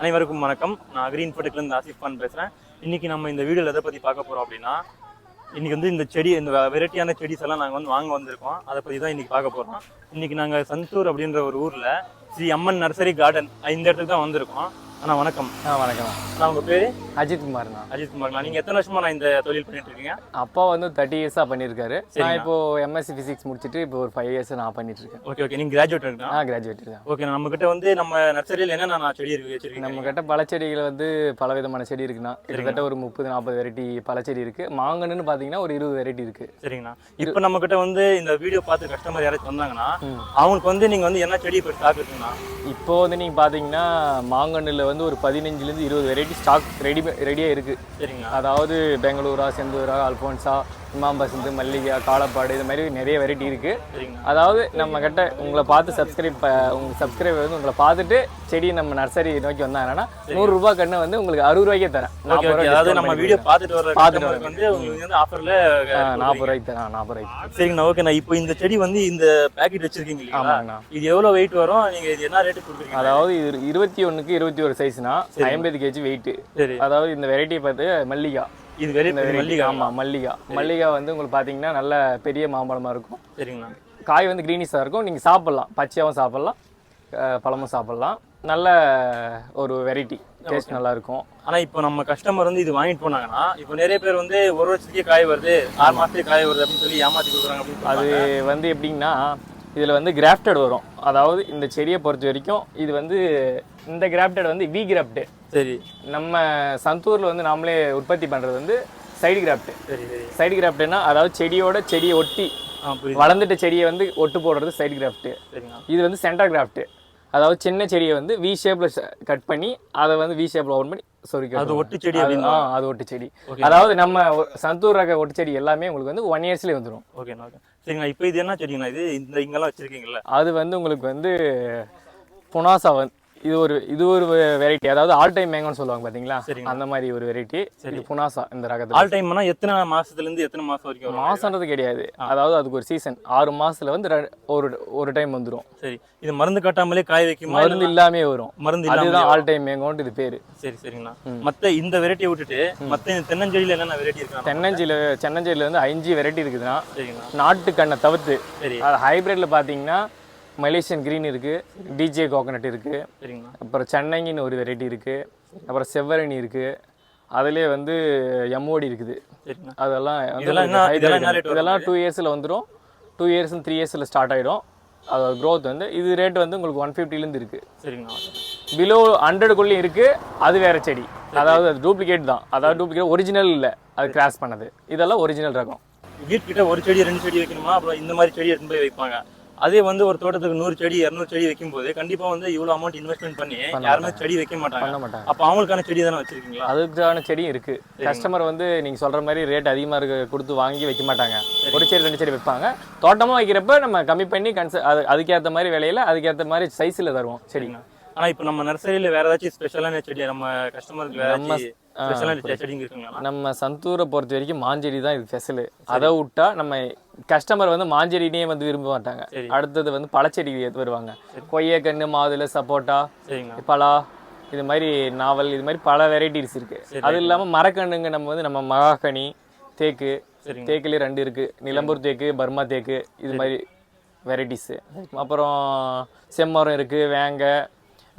அனைவருக்கும் வணக்கம். நான் அக்ரீன் இருந்து ஆசிஃப் கான் பேசுகிறேன் இன்னைக்கு நம்ம இந்த வீடியோவில் எதை பற்றி பார்க்க போகிறோம் அப்படின்னா இன்னைக்கு வந்து இந்த செடி இந்த வெரைட்டியான செடிஸ் எல்லாம் நாங்கள் வந்து வாங்க வந்திருக்கோம். அதை பற்றி தான் இன்னைக்கு பார்க்க போகிறோம் இன்னைக்கு நாங்கள் சந்தூர் அப்படின்ற ஒரு ஊரில் ஸ்ரீ அம்மன் நர்சரி கார்டன் இந்த இடத்துக்கு தான் வந்திருக்கோம். அண்ணா வணக்கம். ஆ வணக்கம் நான் உங்கள் பேர்? அஜித் குமார்ண்ணா அஜித் குமார்ண்ணா நீங்கள் எத்தனை வருஷமா நான் இந்த தொழில் பண்ணிட்டு இருக்கீங்க? அப்பா வந்து தேர்ட்டி இயர்ஸாக பண்ணியிருக்காரு. நான் இப்போ எம்எஸ்சி ஃபிசிக்ஸ் முடிச்சுட்டு இப்போ ஒரு ஃபைவ் இயர்ஸ் நான் பண்ணிட்டு இருக்கேன். ஓகே ஓகே நீங்கள் கிராஜுவேட் இருக்கா ஆ கிராஜுவேட் தான். ஓகே நம்ம கிட்ட வந்து நம்ம நர்சரியில் என்னென்ன செடி இருக்கு வச்சிருக்கீங்க? நம்ம கிட்ட பழச்செடிகள் வந்து பல விதமான செடி இருக்குண்ணா. கிட்டத்தட்ட ஒரு முப்பது நாற்பது வெரைட்டி பழச்செடி இருக்கு. மாங்கன்னு பார்த்தீங்கன்னா ஒரு இருபது வெரைட்டி இருக்கு. சரிங்கண்ணா. இப்போ நம்ம கிட்ட வந்து இந்த வீடியோ பார்த்து கஸ்டமர் யாராச்சும் வந்தாங்கன்னா. அவங்களுக்கு வந்து நீங்க வந்து என்ன செடி இப்போ ஸ்டாக் இப்போ வந்து நீங்கள் பார்த்தீங்கன்னா மாங்கன்னில் வந்து ஒரு பதினஞ்சுலேருந்து இருபது வெரைட்டி ஸ்டாக் ரெடி ரெடியாக இருக்கு. சரிங்கண்ணா அதாவது பெங்களூரா செந்தூரா அல்போன்சா இமாம் பசந்த் மல்லிகா காலப்பாடு இது மாதிரி நிறைய வெரைட்டி இருக்கு. அதாவது நம்ம கிட்ட உங்களை பார்த்து சப்ஸ்கிரைப் உங்க சப்ஸ்கிரைபர் வந்து உங்களை பார்த்துட்டு செடி நம்ம நர்சரி நோக்கி வந்தாங்கன்னா நூறு ரூபாய் கண்ணு வந்து உங்களுக்கு அறுபது ரூபாய்க்கே தரேன். நாற்பது ரூபாய் அதாவது நம்ம வீடியோ பார்த்துட்டு வர பார்த்துட்டு வந்து உங்களுக்கு வந்து ஆஃபர்ல நாற்பது ரூபாய்க்கு தரேன் நாற்பது ரூபாய்க்கு சரிங்கண்ணா ஓகேண்ணா இப்போ இந்த செடி வந்து இந்த பேக்கெட் வச்சிருக்கீங்க ஆமாங்கண்ணா. இது எவ்வளவு வெயிட் வரும்? நீங்க இது என்ன ரேட்டு கொடுக்குறீங்க? அதாவது இது இருபத்தி ஒண்ணுக்கு இருபத்தி ஒரு சைஸ்னா ஐம்பது கேஜி வெயிட் அதாவது இந்த வெரைட்டியை பார்த்து மல்லிகா. இது variety, மல்லிகா. ஆமா மல்லிகா. மல்லிகா வந்து உங்களுக்கு பாத்தீங்கன்னா நல்ல பெரிய மாம்பழமா இருக்கும். சரிங்கண்ணா. காய் வந்து கிரீனிஷாக இருக்கும். நீங்கள் சாப்பிட்லாம். பச்சையாகவும் சாப்பிட்லாம். பழமும் சாப்பிட்லாம். நல்ல ஒரு வெரைட்டி டேஸ்ட் நல்லா இருக்கும். ஆனா இப்போ நம்ம கஸ்டமர் வந்து இது வாங்கிட்டு போனாங்கன்னா இப்போ நிறைய பேர் வந்து ஒரு வருஷத்துக்கே காய் வருது ஆறு மாசத்துக்கு காய் வருது அப்படின்னு சொல்லி ஏமாத்தி கொடுக்குறாங்க அப்படின்னு அது. வந்து எப்படின்னா இதில் வந்து கிராஃப்டட் வரும். அதாவது இந்த செடியை பொறுத்த வரைக்கும் இது வந்து இந்த கிராஃப்டட் வந்து வி கிராஃப்டு சரி. நம்ம சந்தூரில் வந்து நாமளே உற்பத்தி பண்ணுறது வந்து சைடு கிராஃப்ட் சரி சரி. சைடு கிராஃப்ட்னா அதாவது செடியோட செடியை ஒட்டி வளர்ந்துட்ட செடியை வந்து ஒட்டு போடுறது சைடு கிராஃப்ட் சரிங்கண்ணா இது வந்து சென்டர் கிராஃப்ட் அதாவது சின்ன செடியை வந்து வி ஷேப்பில் கட் பண்ணி அதை வந்து வி ஷேப்பில் ஓப்பன் பண்ணி சொருக்கி அது ஒட்டு செடி ஆ, அது ஒட்டு செடி அதாவது நம்ம சந்தூர் ரக ஒட்டு செடி எல்லாமே உங்களுக்கு வந்து ஒன் இயர்ஸ்லேயே வந்துடும் ஓகேண்ணா ஓகே. சரிங்கண்ணா இப்போ இது என்ன செடிங்கண்ணா இது? இந்த இங்கெல்லாம் வச்சிருக்கீங்கல்ல? அது வந்து உங்களுக்கு வந்து புனாசா வந்து இது ஒரு இது ஒரு வெரைட்டி அதாவது ஆல் டைம் மேங்கோன்னு சொல்லுவாங்க பாத்தீங்களா. அந்த மாதிரி ஒரு வெரைட்டி இது புனாசா இந்த ரகத்தில். ஆல் டைம்னா எத்தனை மாசத்துல இருந்து எத்தனை மாசம் வரைக்கும் மாசம்ன்றது கிடையாது. அதாவது அதுக்கு ஒரு சீசன் ஆறு மாசத்துல வந்து ஒரு ஒரு டைம் வந்துடும் சரி. இது மருந்து காட்டாமலே காய வைக்குமா? மருந்து இல்லாமே வரும். மருந்து இல்லாம அதுதான் ஆல் டைம் மேங்கோன்ட்டு இது பேரு. சரி சரிங்கண்ணா. மத்த இந்த வெரைட்டியை விட்டுட்டு மத்த இந்த தென்னஞ்செடியில என்னென்ன வெரைட்டி இருக்கா தென்னஞ்சில சென்னஞ்சேரியில் வந்து அஞ்சு வெரைட்டி இருக்குதுன்னா நாட்டு கண்ணை தவிர்த்து. சரி. அது ஹைபிரிட்ல பார்த்தீங்கன்னா மலேசியன் கிரீன் இருக்கு டிஜே கோகனட் இருக்கு சரிங்கண்ணா அப்புறம் சென்னைங்கின்னு ஒரு வெரைட்டி இருக்கு அப்புறம் செவ்வரணி இருக்கு அதுலேயே வந்து எம்ஓடி இருக்குது. அதெல்லாம் இதெல்லாம் டூ இயர்ஸில் வந்துடும் டூ இயர்ஸ் த்ரீ இயர்ஸில் ஸ்டார்ட் ஆகிடும் அதோட growth வந்து இது ரேட் வந்து உங்களுக்கு ஒன் ஃபிஃப்டிலேருந்து இருக்குது சரிங்கண்ணா பிலோ ஹண்ட்ரடுக்குள்ளேயும் இருக்குது அது வேற செடி. அதாவது அது டூப்ளிகேட் தான். அதாவது டூப்ளிகேட் ஒரிஜினல் இல்லை. அது கிராஸ் பண்ணது. இதெல்லாம் ஒரிஜினல் ரகம். வீட்டுக்கிட்ட ஒரு செடி ரெண்டு செடி வைக்கணுமா? அப்புறம் இந்த மாதிரி செடி எடுத்துன்னு போய் வைப்பாங்க. அதே வந்து ஒரு தோட்டத்துக்கு நூறு செடி இரநூறு செடி வைக்கும்போது கண்டிப்பா வந்து இவ்வளவு அமௌண்ட் இன்வெஸ்ட்மெண்ட் பண்ணி யாருமே செடி வைக்க மாட்டாங்க. அப்ப அவங்களுக்கான செடி தானே வச்சிருக்கீங்களா? அதுக்கான செடியும் இருக்கு. கஸ்டமர் வந்து நீங்க சொல்ற மாதிரி ரேட் அதிகமா இருக்க கொடுத்து வாங்கி வைக்க மாட்டாங்க. ஒரு செடி ரெண்டு செடி வைப்பாங்க. தோட்டமா வைக்கிறப்ப நம்ம கம்மி பண்ணி கன்ச அது அதுக்கேற்ற மாதிரி விலையில அதுக்கேற்ற மாதிரி சைஸ்ல தருவோம் செடி. ஆனா இப்ப நம்ம நர்சரியில வேற ஏதாச்சும் ஸ்பெஷலான செடி நம்ம கஸ்டமருக்கு வேற ஸ்பெஷலான செடிங்க இருக்குங்களா? நம்ம சந்தூரை பொறுத்த வரைக்கும் மாஞ்செடி தான் இது ஸ்பெஷல் அதை விட்டா நம்ம கஸ்டமர் வந்து மாஞ்செடினே வந்து விரும்ப மாட்டாங்க. அடுத்தது வந்து பழச்செடி வருவாங்க. கொய்யக்கன்று மாதுளை சப்போட்டா பலா இது மாதிரி நாவல் இது மாதிரி பல வெரைட்டிஸ் இருக்கு. அது இல்லாம மரக்கண்ணுங்க நம்ம வந்து நம்ம மகாகனி தேக்கு தேக்குலேயே ரெண்டு இருக்கு. நிலம்பூர் தேக்கு பர்மா தேக்கு இது மாதிரி வெரைட்டிஸு. அப்புறம் செம்மரம் இருக்கு வேங்க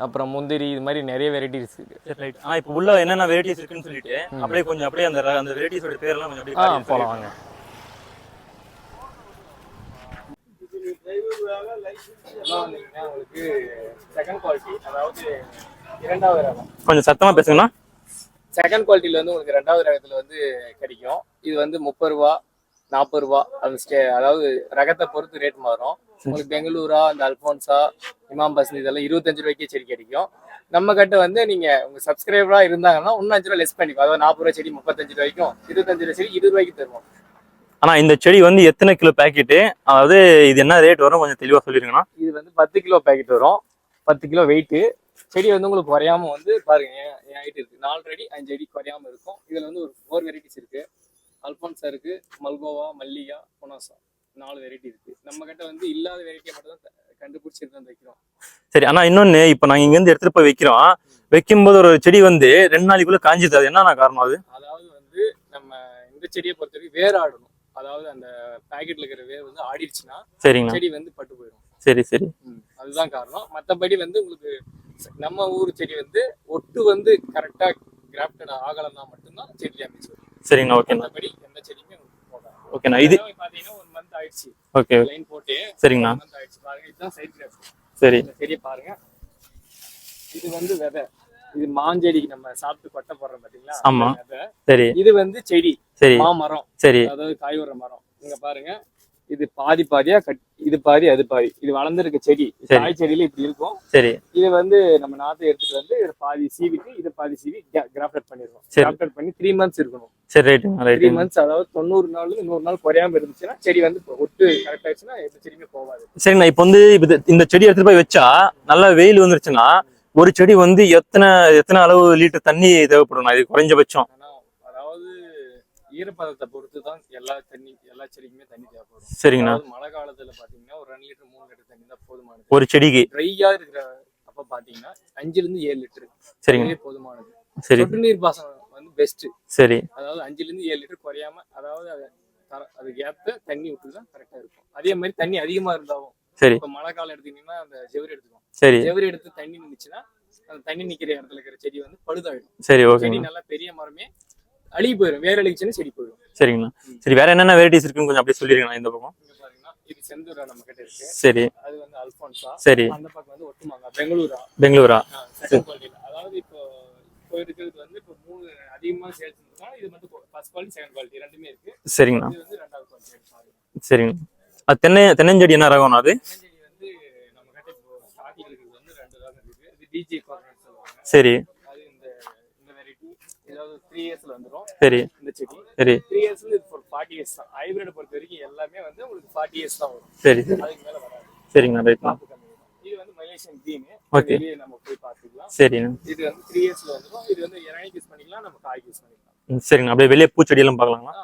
அப்புறம் முந்திரி இது மாதிரி நிறைய வெரைட்டிஸ் இருக்கு. இப்ப உள்ள என்னென்ன வெரைட்டிஸ் இருக்குன்னு சொல்லிட்டு அப்படியே கொஞ்சம் அப்படியே அந்த அந்த வெரைட்டிஸோட பேர்லாம் கொஞ்சம் அப்படியே போலாம் வாங்க உங்களுக்கு செகண்ட் குவாலிட்டி அதாவது இரண்டாவது ரகம் கொஞ்சம் சத்தமா பேசுங்கண்ணா. செகண்ட் குவாலிட்டியில் வந்து உங்களுக்கு ரெண்டாவது ரகத்தில் வந்து கிடைக்கும். இது வந்து முப்பது ரூபா நாற்பது ரூபா அந்த ஸ்டே அதாவது ரகத்தை பொறுத்து ரேட் மாறும். உங்களுக்கு பெங்களூரா அந்த அல்போன்சா இமாம் பசந்த் இதெல்லாம் இருபத்தஞ்சு ரூபாய்க்கே செடி கிடைக்கும். நம்ம கிட்ட வந்து நீங்க உங்க சப்ஸ்கிரைபரா இருந்தாங்கன்னா இன்னும் அஞ்சு ரூபா லெஸ் பண்ணிக்கும் அதாவது நாற்பது ரூபா செடி முப்பத்தஞ்சு ரூபாய்க்கும் இருபத்தஞ்சு ரூபா செடி இருபது ரூபாய்க்கு தருவோம். ஆனா இந்த செடி வந்து எத்தனை கிலோ பாக்கெட்டு? அதாவது இது என்ன ரேட் வரும்? கொஞ்சம் தெளிவா சொல்லிருங்கண்ணா. இது வந்து பத்து கிலோ பேக்கெட் வரும். பத்து கிலோ வெயிட்டு செடி வந்து உங்களுக்கு குறையாம வந்து பாருங்க என் ஹைட் இருக்கு? நாலு அடி அஞ்சு அடி குறையாம இருக்கும். இதுல வந்து ஒரு ஃபோர் வெரைட்டிஸ் இருக்கு. அல்போன்சா இருக்கு மல்கோவா மல்லிகா பொனாசா நாலு வெரைட்டி இருக்கு. நம்ம கிட்ட வந்து இல்லாத வெரைட்டியை மட்டும் தான் கண்டுபிடிச்சிட்டு வந்து வைக்கிறோம் சரி ஆனா இன்னொன்னு இப்போ நாங்க இங்க இருந்து எடுத்துட்டு போய் வைக்கிறோம். வைக்கும்போது ஒரு செடி வந்து ரெண்டு நாளைக்குள்ள காஞ்சிது அது என்னென்ன காரணம் அது? அதாவது வந்து நம்ம இந்த செடியை பொறுத்த வரைக்கும் வேர் ஆடணும் அதாவது அந்த பாக்கெட்ல இருக்கிற வேர் வந்து ஆடிடுச்சுன்னா சரிங்கண்ணா. செடி வந்து பட்டு போயிடும் சரி சரி. அதுதான் காரணம். மற்றபடி வந்து உங்களுக்கு நம்ம ஊர் செடி வந்து ஒட்டு வந்து கரெக்டா கிராஃப்டட் ஆகலன்னா மட்டும்தான் செடி டேமேஜ் வரும். சரிங்கண்ணா ஓகேண்ணா மற்றபடி எந்த செடியுமே ஓகேண்ணா இது பாத்தீங்கன்னா ஒரு மந்த் ஆயிடுச்சு. ஓகே லைன் போட்டு சரிங்கண்ணா. மந்த் ஆயிடுச்சு. பாருங்க இதுதான் சைட் கிராஃப்ட் சரி. செடியை பாருங்க. இது வந்து விதை. இது மாஞ்செடிக்கு நம்ம சாப்பிட்டு கொட்டை போடுறோம் பாத்தீங்களா? ஆமா. சரி. இது வந்து செடி. சரி. மாமரம். சரி. அதாவது காய் வர மரம். இங்க பாருங்க. இது பாதி பாதியா கட் இது பாதி அது பாதி. இது வளர்ந்துருக்க செடி. காய் செடியில இப்படி இருக்கும். சரி. இது வந்து நம்ம நாத்தை எடுத்துட்டு வந்து இது பாதி சீவிட்டு இது பாதி சீவி கிராஃப்டட் பண்ணிருக்கோம். கிராஃப்டட் பண்ணி த்ரீ மந்த்ஸ் இருக்கணும். சரி த்ரீ மந்த்ஸ் அதாவது தொண்ணூறு நாள் நூறு நாள் குறையாம இருந்துச்சுன்னா செடி வந்து ஒட்டு கரெக்ட் ஆயிடுச்சுன்னா எந்த செடியுமே போகாது. சரிண்ணா இப்போ வந்து இந்த செடி எடுத்துட்டு போய் வச்சா நல்லா வெயில் வந்துருச்சுன்னா ஒரு செடி வந்து எத்தனை எத்தனை அளவு லிட்டர் தண்ணி தேவைப்படும்? இது குறைஞ்சபட்சம். அதாவது ஈரப்பதத்தை பொறுத்து தான் எல்லா தண்ணி எல்லா செடிக்குமே தண்ணி தேவைப்படும். சரிங்கண்ணா. மழை காலத்துல பாத்தீங்கன்னா ஒரு ரெண்டு லிட்டர் மூணு லிட்டர் தண்ணி தான் போதுமானது. ஒரு செடிக்கு. ட்ரையா இருக்கிற அப்ப பாத்தீங்கன்னா அஞ்சுல இருந்து ஏழு லிட்டர். சரிங்க. போதுமானது. சரி. சொட்டு நீர் பாசனம் வந்து பெஸ்ட் சரி. அதாவது அஞ்சுல இருந்து ஏழு லிட்டர் குறையாம அதாவது அது அது கேப்ல தண்ணி விட்டுதான் கரெக்டா இருக்கும். அதே மாதிரி தண்ணி அதிகமா இருந்தாலும் சரி. இப்ப மழை காலம் எடுத்தீங்கன்னா அந்த ஜெவரி எடுத்துக்கும் சரி. ஜெவரி எடுத்து தண்ணி நின்னுச்சுன்னா அந்த தண்ணி நிக்கிற இடத்துல இருக்கிற செடி வந்து பழுதாயிடும். சரி செடி ஓகேங்கண்ணா நல்லா பெரிய மரமே அழுகி போயிடும். வேற அழுகிச்சுன்னா செடி போயிடும். சரிங்கண்ணா. சரி வேற என்னென்ன வெரைட்டிஸ் இருக்குன்னு கொஞ்சம் அப்படியே சொல்லிருங்கண்ணா இந்த பக்கம். இது செந்தூரா நம்ம கிட்ட இருக்கு. சரி. அது வந்து அல்போன்சா சரி. அந்த பக்கம் வந்து ஒட்டுமாங்க பெங்களூரா. பெங்களூரா. அதாவது இப்போ இப்போ இருக்கிறது வந்து இப்போ மூணு அதிகமாக சேல்ஸ் இது வந்து ஃபர்ஸ்ட் குவாலிட்டி செகண்ட் குவாலிட்டி ரெண்டுமே இருக்கு. சரிங்கண்ணா. இது வந்து ரெண்டாவது குவாலிட்டி சரிங்க அது தென்னை தென்னஞ்செடி என்ன அது ரகம் சரி அது? இந்த இந்த வெரைட்டி ஏதாவது த்ரீ இயர்ஸ்ல வந்துடும் சரி. இந்த செடி சரி. எல்லாமே சரி சரி. அதுக்கு மேல வராது சரிங்கண்ணா ரைட்ண்ணா. இது வந்து மலேசியன். வெளியே நம்ம போய் பார்த்துக்கலாம் சரிண்ணா இது வந்து த்ரீ இயர்ஸ்ல வந்துடும் இது வந்து இறங்கி யூஸ் பண்ணிக்கலாம் நம்ம காய்க்கு யூஸ் பண்ணிக்கலாம் ம், சரிங்கண்ணா அப்படியே வெளியே பூச்செடியெல்லாம் பார்க்கலாங்களா?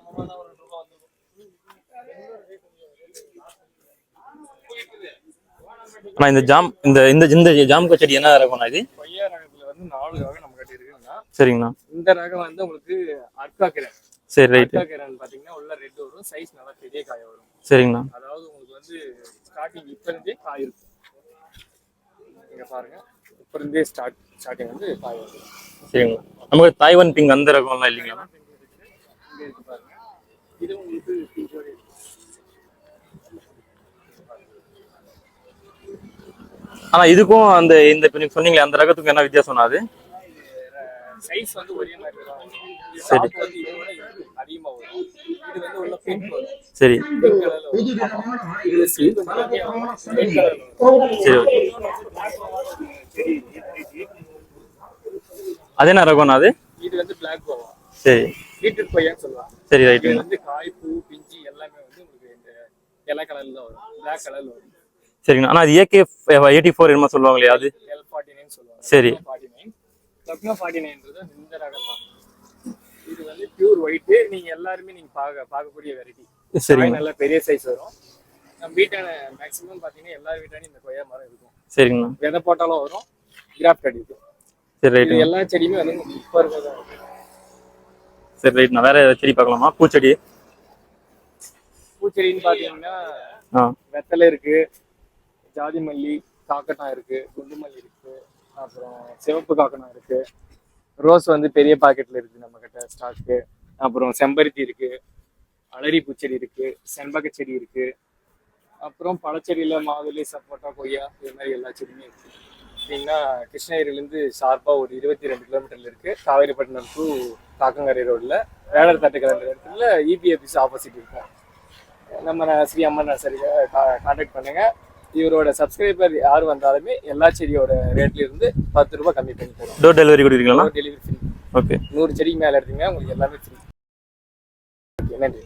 ஆ வாங்க பார்க்கலாம் அண்ணா இந்த ஜாம் இந்த இந்த இந்த ஜாமுக்கா செடி என்ன ரகம்ண்ணா இது? கொய்யா ரகத்துல வந்து நாலு ரகம் நம்ம கிட்ட இருக்குன்னா சரிங்கண்ணா. இந்த ரகம் வந்து உங்களுக்கு அர்க்கா கிரண் சரி ரைட்டு அர்க்கா கிரண் பாத்தீங்கன்னா உள்ள ரெட் வரும் சைஸ் நல்லா பெரிய காய் வரும். சரிங்கண்ணா. அதாவது உங்களுக்கு வந்து ஸ்டார்டிங் இப்ப இருந்தே காய் இருக்கும். இங்க பாருங்க. இப்ப இருந்தே ஸ்டார்ட் ஸ்டார்டிங் வந்து காய் வரும். சரிங்கண்ணா. நமக்கு தாய்வான் பிங்க் அந்த ரகம்லாம் இல்லைங்களா? இங்க இருக்கு பாருங்க. இது உங்களுக்கு இருக்கு. ஆனா இதுக்கும் அந்த இந்த இப்ப நீங்க சொன்னீங்களே அந்த ரகத்துக்கும் என்ன வித்தியாசம் அது? சைஸ் வந்து ஒரே மாதிரி இதோட அதிகமா வரும். இது வந்து உள்ள பிங்க் வரும். சரி சரி ஓகே அது என்ன ரகம்ண்ணா அது? இது வந்து பிளாக் கோவா சரி. பீட்ரூட் கொய்யான்னு சொல்லுவாங்க சரி ரைட்டுங்க வந்து காய் பூ பிஞ்சு எல்லாமே வந்து உங்களுக்கு இந்த எல்லோ கலர்ல வரும். பிளாக் கலர்ல வரும். சரிங்கண்ணா. ஆனா அது ஏகே எயிட்டி ஃபோர் என்னமோ சொல்லுவாங்க இல்லையா அது? எல் ஃபார்ட்டி நைன் சொல்லுவாங்க. சரி. ஃபார்ட்டி நைன் லக்னோ ஃபார்ட்டி நைன்றது இந்த ரகம் தான். இது வந்து பியூர் ஒயிட் நீங்க எல்லாருமே நீங்க பார்க்க பார்க்கக்கூடிய வெரைட்டி சரிங்க நல்ல பெரிய சைஸ் வரும். நம்ம வீட்டான மேக்ஸிமம் பாத்தீங்கன்னா எல்லா வீட்டானையும் இந்த கொய்யா மரம் இருக்கும். சரிங்கண்ணா. விதை போட்டாலும் வரும். கிராஃப்ட் அடிக்கும் சரி ரைட்டுங்க எல்லா செடியுமே வந்து இப்போ இருக்கிறதா இருக்கு சரி ரைட்ண்ணா வேற செடி பார்க்கலாமா? பூச்செடி. பூச்செடின்னு பாத்தீங்கன்னா வெத்தலை இருக்கு ஜாதி மல்லி காக்கட்டா இருக்கு குண்டு மல்லி இருக்கு அப்புறம் சிவப்பு காக்கட்டா இருக்கு. ரோஸ் வந்து பெரிய பாக்கெட்ல இருக்கு நம்ம கிட்ட ஸ்டாக்கு. அப்புறம் செம்பருத்தி இருக்கு அலரி பூச்செடி இருக்கு செண்பக செடி இருக்கு. அப்புறம் பழச்செடியில மாதுளை சப்போட்டா கொய்யா இது மாதிரி எல்லா செடியுமே இருக்கு. பார்த்தீங்கன்னா கிருஷ்ணகிரிலேருந்து ஷார்ப்பாக ஒரு இருபத்தி ரெண்டு கிலோமீட்டர்ல இருக்கு. காவேரிப்பட்டினம் டு காக்கங்கரை ரோட்ல வேடர் தட்டு கிளம்புற இடத்துல இபி ஆஃபீஸ் ஆப்போசிட் இருக்கும் நம்ம ஸ்ரீ அம்மன் நர்சரியை கான்டாக்ட் பண்ணுங்க. இவரோட சப்ஸ்கிரைபர் யார் வந்தாலுமே எல்லா செடியோட ரேட்ல இருந்து பத்து ரூபாய் கம்மி பண்ணி தருவோம் டோர் டெலிவரி கொடுக்குறீங்களா? டெலிவரி ஃப்ரீ ஓகே நூறு செடிக்கு மேல எடுத்தீங்கன்னா உங்களுக்கு எல்லாமே ஃப்ரீ நன்றி.